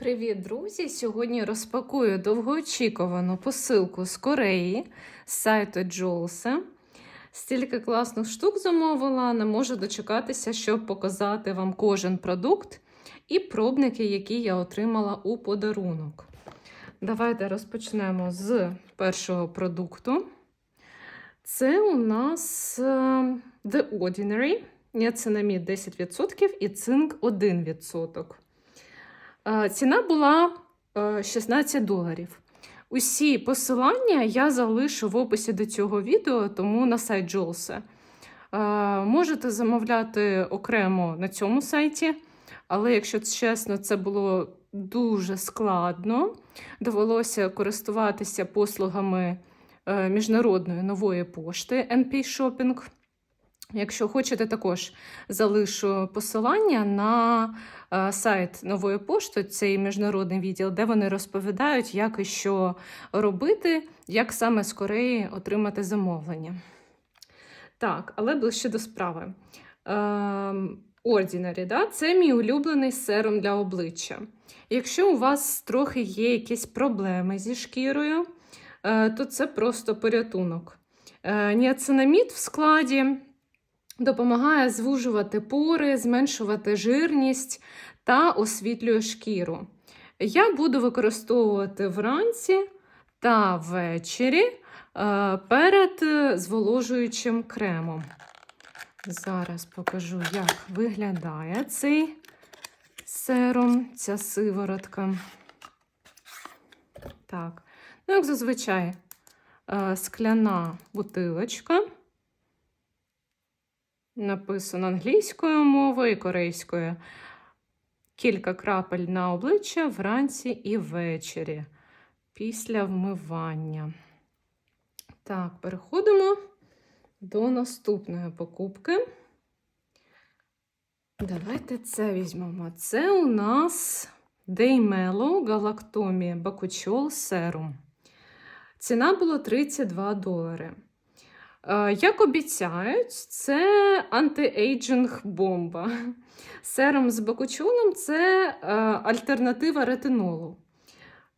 Привіт, друзі! Сьогодні розпакую довгоочікувану посилку з Кореї з сайту Джолса. Стільки класних штук замовила, не можу дочекатися, щоб показати вам кожен продукт і пробники, які я отримала у подарунок. Давайте розпочнемо з першого продукту. Це у нас е, The Ordinary, ніацинамід 10% і цинк 1%. Е, Ціна була е, 16 доларів. Усі посилання я залишу в описі до цього відео, тому на сайт Джолса. Можете замовляти окремо на цьому сайті, але, якщо чесно, це було дуже складно. Довелося користуватися послугами е, міжнародної нової пошти NP Shopping. Якщо хочете, також залишу посилання на е, сайт нової пошти, цей міжнародний відділ, де вони розповідають, як і що робити, як саме з Кореї отримати замовлення. Так, але ближче до справи. Ем, Ordinary, да? це мій улюблений серум для обличчя. Якщо у вас трохи є якісь проблеми зі шкірою, е, то це просто порятунок. Е, Ніацинамід в складі допомагає звужувати пори, зменшувати жирність та освітлює шкіру. Я буду використовувати вранці та ввечері е, перед зволожуючим кремом. Зараз покажу, як виглядає цей серум, ця сиворотка. Так, ну, як зазвичай, е, скляна бутилочка. Написано англійською мовою і корейською. Кілька крапель на обличчя вранці і ввечері після вмивання. Так, переходимо до наступної покупки. Давайте це візьмемо. Це у нас Деймело Галактомі Бакучол Серум. Ціна була 32 долари. Е, Як обіцяють, це антиейджинг бомба. Серум з бакучолом це е, альтернатива ретинолу.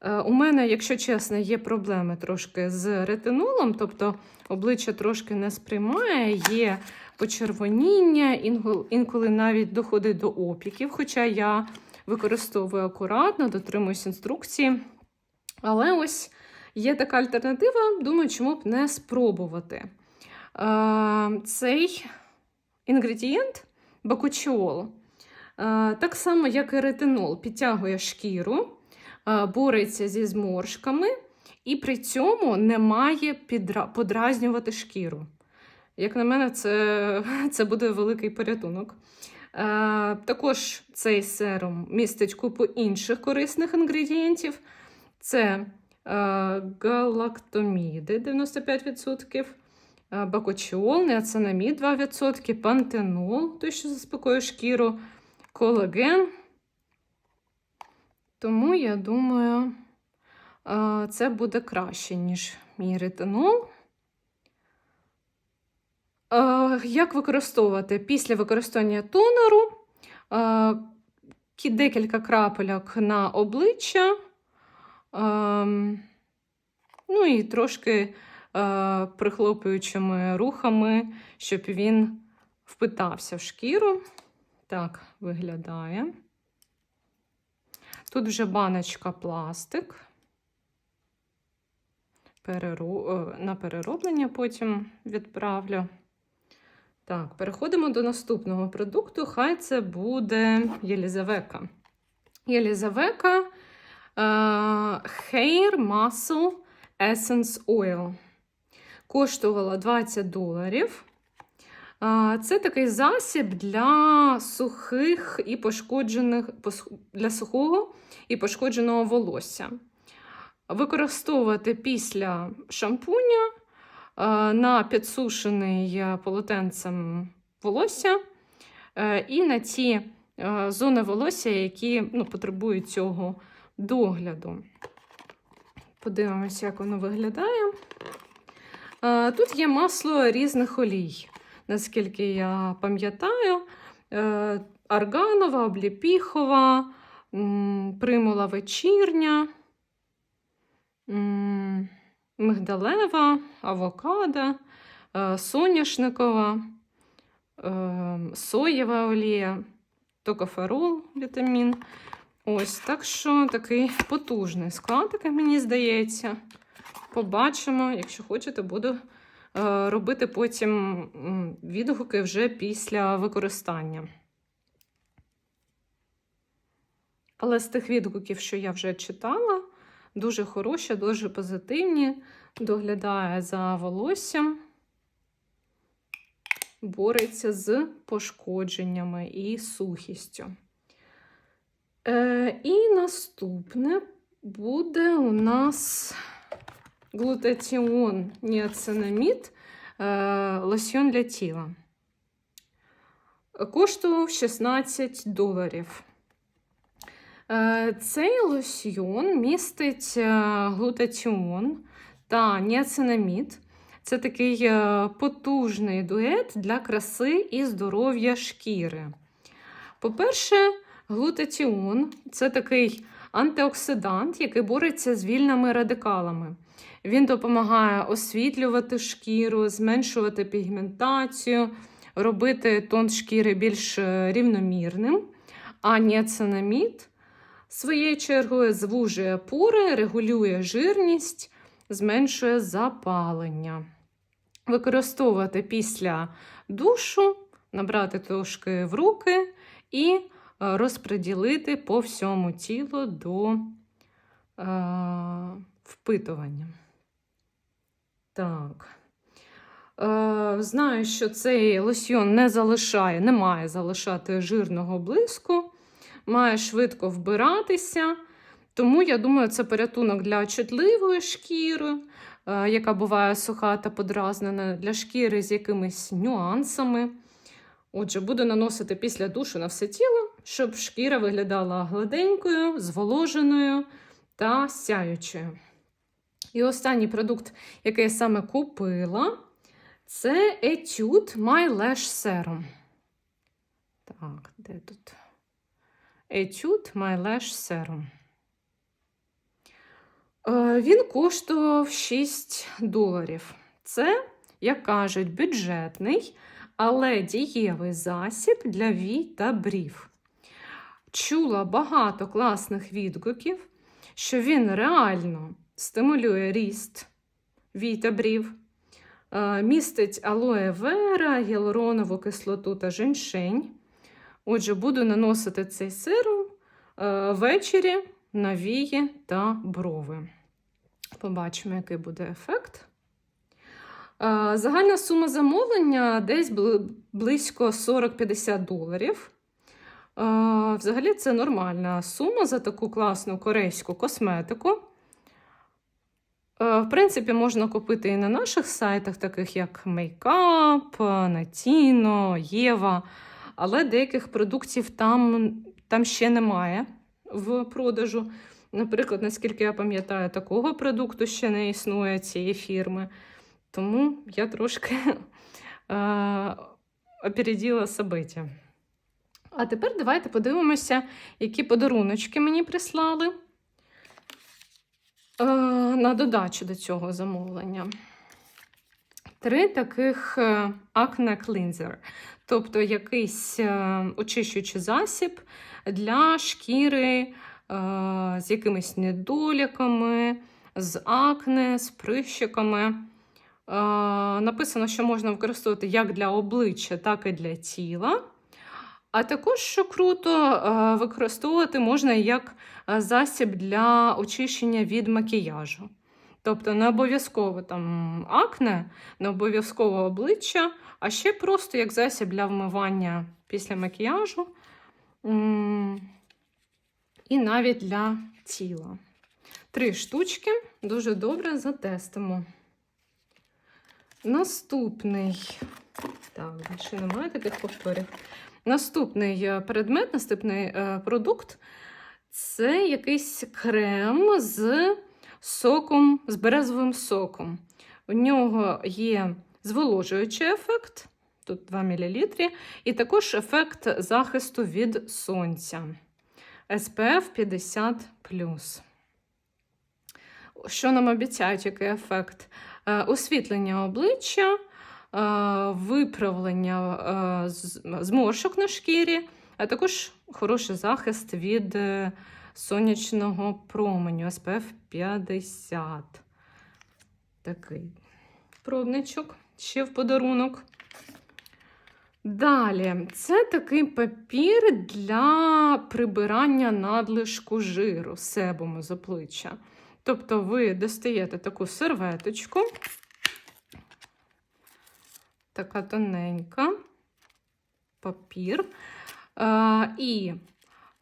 Е, У мене, якщо чесно, є проблеми трошки з ретинолом, тобто обличчя трошки не сприймає, є почервоніння, інколи навіть доходить до опіків, хоча я використовую акуратно, дотримуюсь інструкції. Але ось є така альтернатива, думаю, чому б не спробувати. Цей інгредієнт бакучіол, так само, як і ретинол, підтягує шкіру, бореться зі зморшками і при цьому не має подразнювати шкіру. Як на мене, це, це буде великий порятунок. Також цей серум містить купу інших корисних інгредієнтів. Це галактоміди 95%, е, бакочіол, неоцинамід 2%, пантенол, той, що заспокоює шкіру, колаген. Тому, я думаю, е, це буде краще, ніж мій ретинол. Е, Як використовувати? Після використання тонеру е, декілька крапельок на обличчя, ем, ну і трошки е, прихлопуючими рухами, щоб він впитався в шкіру. Так виглядає. Тут вже баночка пластик. Е, На перероблення потім відправлю. Так, переходимо до наступного продукту. Хай це буде Єлізавека. Єлізавека е, Hair Muscle Essence Oil. Коштувала 20 доларів. Це такий засіб для сухих і пошкоджених для сухого і пошкодженого волосся. Використовувати після шампуня на підсушений е, полотенцем волосся е, і на ті е, зони волосся, які ну, потребують цього догляду. Подивимося, як воно виглядає. Тут є масло різних олій, наскільки я пам'ятаю. Е, Арганова, обліпіхова, примула вечірня, мигдалева, авокадо, е, соняшникова, е, соєва олія, токоферол, вітамін. Ось, так що такий потужний склад, такий, мені здається. Побачимо, якщо хочете, буду е, робити потім відгуки вже після використання. Але з тих відгуків, що я вже читала, дуже хороші, дуже позитивні, доглядає за волоссям, бореться з пошкодженнями і сухістю. Е, і наступне буде у нас глутатіон ніацинамід е, лосьйон для тіла. Коштував 16 доларів. Е, Цей лосьйон містить е, глутатіон та ніацинамід. Це такий е, потужний дует для краси і здоров'я шкіри. По-перше, глутатіон це такий антиоксидант, який бореться з вільними радикалами. Він допомагає освітлювати шкіру, зменшувати пігментацію, робити тон шкіри більш е, рівномірним. А ніацинамід своєю чергою звужує пори, регулює жирність, зменшує запалення. Використовувати після душу, набрати трошки в руки і е, розподілити по всьому тілу до е, впитування. Так. Е, знаю, що цей лосьйон не залишає, не має залишати жирного блиску, має швидко вбиратися. Тому, я думаю, це порятунок для чутливої шкіри, е, яка буває суха та подразнена, для шкіри з якимись нюансами. Отже, буду наносити після душу на все тіло, щоб шкіра виглядала гладенькою, зволоженою та сяючою. І останній продукт, який я саме купила, це Etude My Lash Serum. Так, де тут? Etude My Lash Serum. Е, Він коштував 6 доларів. Це, як кажуть, бюджетний, але дієвий засіб для вій та брів. Чула багато класних відгуків, що він реально стимулює ріст вій та брів, е, містить алоє вера, гіалуронову кислоту та женьшень. Отже, буду наносити цей сиром е, ввечері на вії та брови. Побачимо, який буде ефект. Е, Загальна сума замовлення десь близько 40-50 доларів. Взагалі, це нормальна сума за таку класну корейську косметику. Е, В принципі, можна купити і на наших сайтах, таких як Makeup, Natino, Єва, але деяких продуктів там, там ще немає в продажу. Наприклад, наскільки я пам'ятаю, такого продукту ще не існує цієї фірми. Тому я трошки е, опередила собиття. А тепер давайте подивимося, які подаруночки мені прислали на додачу до цього замовлення. Три таких е, Acne Cleanser, тобто якийсь е, очищуючий засіб для шкіри е, з якимись недоліками, з акне, з прищиками. Е, Написано, що можна використовувати як для обличчя, так і для тіла. А також, що круто, е, використовувати можна як е, засіб для очищення від макіяжу. Тобто не обов'язково там акне, не обов'язково обличчя, а ще просто як засіб для вмивання після макіяжу і навіть для тіла. Три штучки дуже добре затестимо. Наступний. Так, більше немає таких повторів. Наступний е, предмет, наступний е, продукт це якийсь крем з соком, з березовим соком. У нього є зволожуючий ефект, тут 2 мл, і також ефект захисту від сонця. SPF 50. Що нам обіцяють, який ефект? Е, Освітлення обличчя, виправлення е, зморшок на шкірі, а також хороший захист від е, сонячного променю SPF 50. Такий пробничок ще в подарунок. Далі, це такий папір для прибирання надлишку жиру себому з обличчя. Тобто ви достаєте таку серветочку, така тоненька папір, е, і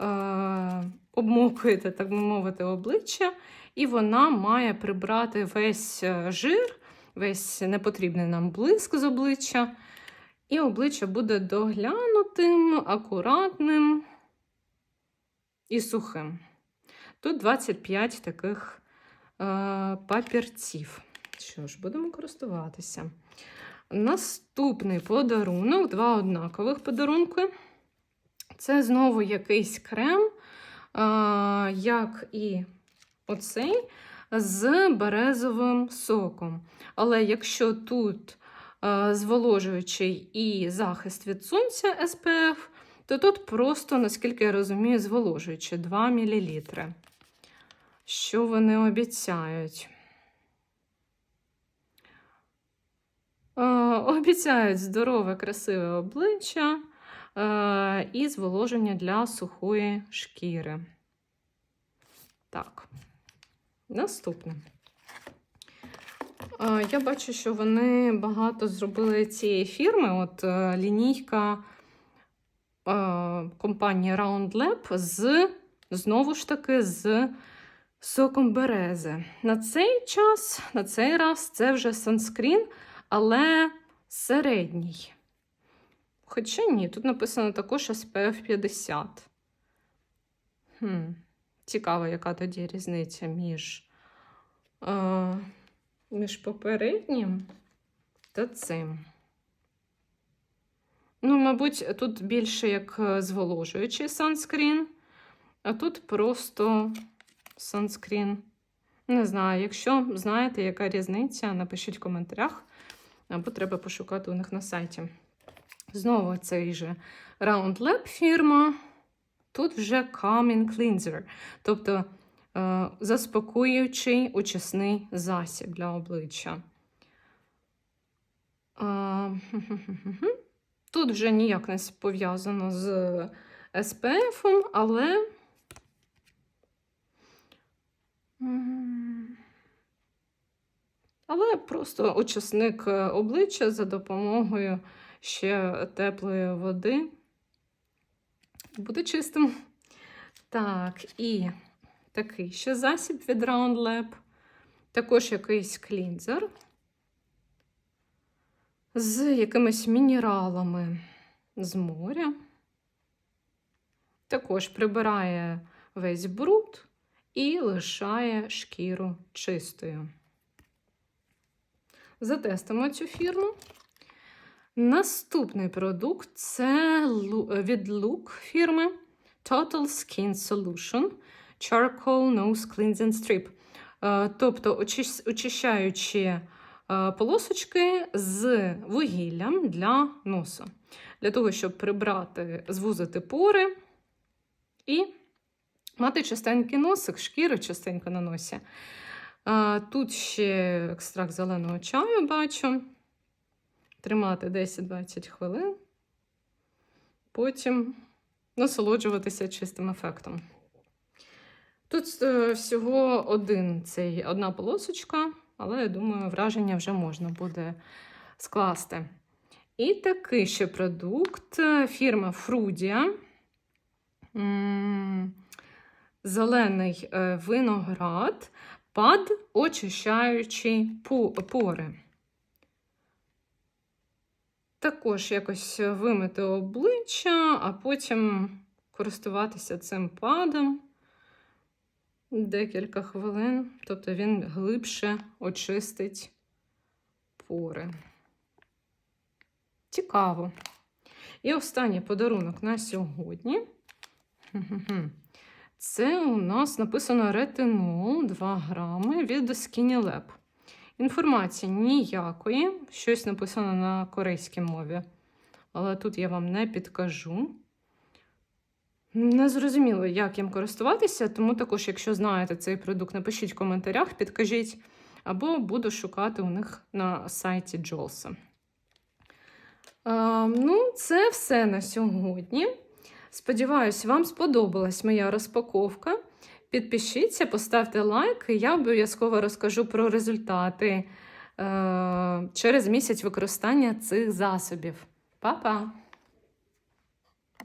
е, обмокуєте, так би мовити, обличчя, і вона має прибрати весь е, жир, весь непотрібний нам блиск з обличчя. І обличчя буде доглянутим, акуратним і сухим. Тут 25 таких е, папірців. Що ж, будемо користуватися. Наступний подарунок, два однакових подарунки. Це знову якийсь крем, як і оцей, з березовим соком. Але якщо тут зволожуючий і захист від сонця SPF, то тут просто, наскільки я розумію, зволожуючий 2 мл. Що вони обіцяють? Обіцяють здорове, красиве обличчя е, і зволоження для сухої шкіри. Так, наступне. Е, Я бачу, що вони багато зробили цієї фірми. От е, лінійка е, компанії Round Lab з знову ж таки з соком берези. На цей час, на цей раз, це вже санскрін, але середній. Хоча ні, тут написано також SPF 50. Хм. Цікаво, яка тоді різниця між, е, між попереднім та цим. Ну, мабуть, тут більше як е, зволожуючий санскрін, а тут просто санскрін. Не знаю, якщо знаєте, яка різниця, напишіть в коментарях, або треба пошукати у них на сайті. Знову цей же Round Lab фірма. Тут вже Calming Cleanser, тобто е, заспокоюючий очисний засіб для обличчя. Е. Тут вже ніяк не пов'язано з SPF, але. Але просто очисник е, обличчя за допомогою ще теплої води. Буде чистим. Так, і такий ще засіб від Round Lab. Також якийсь клінзер з якимись мінералами з моря. Також прибирає весь бруд і лишає шкіру чистою. Затестимо цю фірму. Наступний продукт це від Look фірми Total Skin Solution Charcoal Nose Cleansing Strip. Е, Тобто очищаючі е, полосочки з вугіллям для носу. Для того, щоб прибрати, звузити пори і мати чистенький носик, шкіру чистенько на носі. Тут ще екстракт зеленого чаю бачу тримати 10-20 хвилин, потім насолоджуватися чистим ефектом. Тут е, всього один цей, одна полосочка, але я думаю, враження вже можна буде скласти. І такий ще продукт е, фірма. М, Зелений е, виноград пад очищаючий пу- пори. Також якось вимити обличчя, а потім користуватися цим падом декілька хвилин, тобто він глибше очистить пори. Цікаво. І останній подарунок на сьогодні. Це у нас написано ретинол 2 грами від Skinny Lab. Інформації ніякої, щось написано на корейській мові. Але тут я вам не підкажу. Не зрозуміло, як їм користуватися, тому також, якщо знаєте цей продукт, напишіть в коментарях, підкажіть, або буду шукати у них на сайті Джолса. Е, ну, це все на сьогодні. Сподіваюсь, вам сподобалась моя розпаковка. Підпишіться, поставте лайк, і я обов'язково розкажу про результати е, через місяць використання цих засобів. Па-па!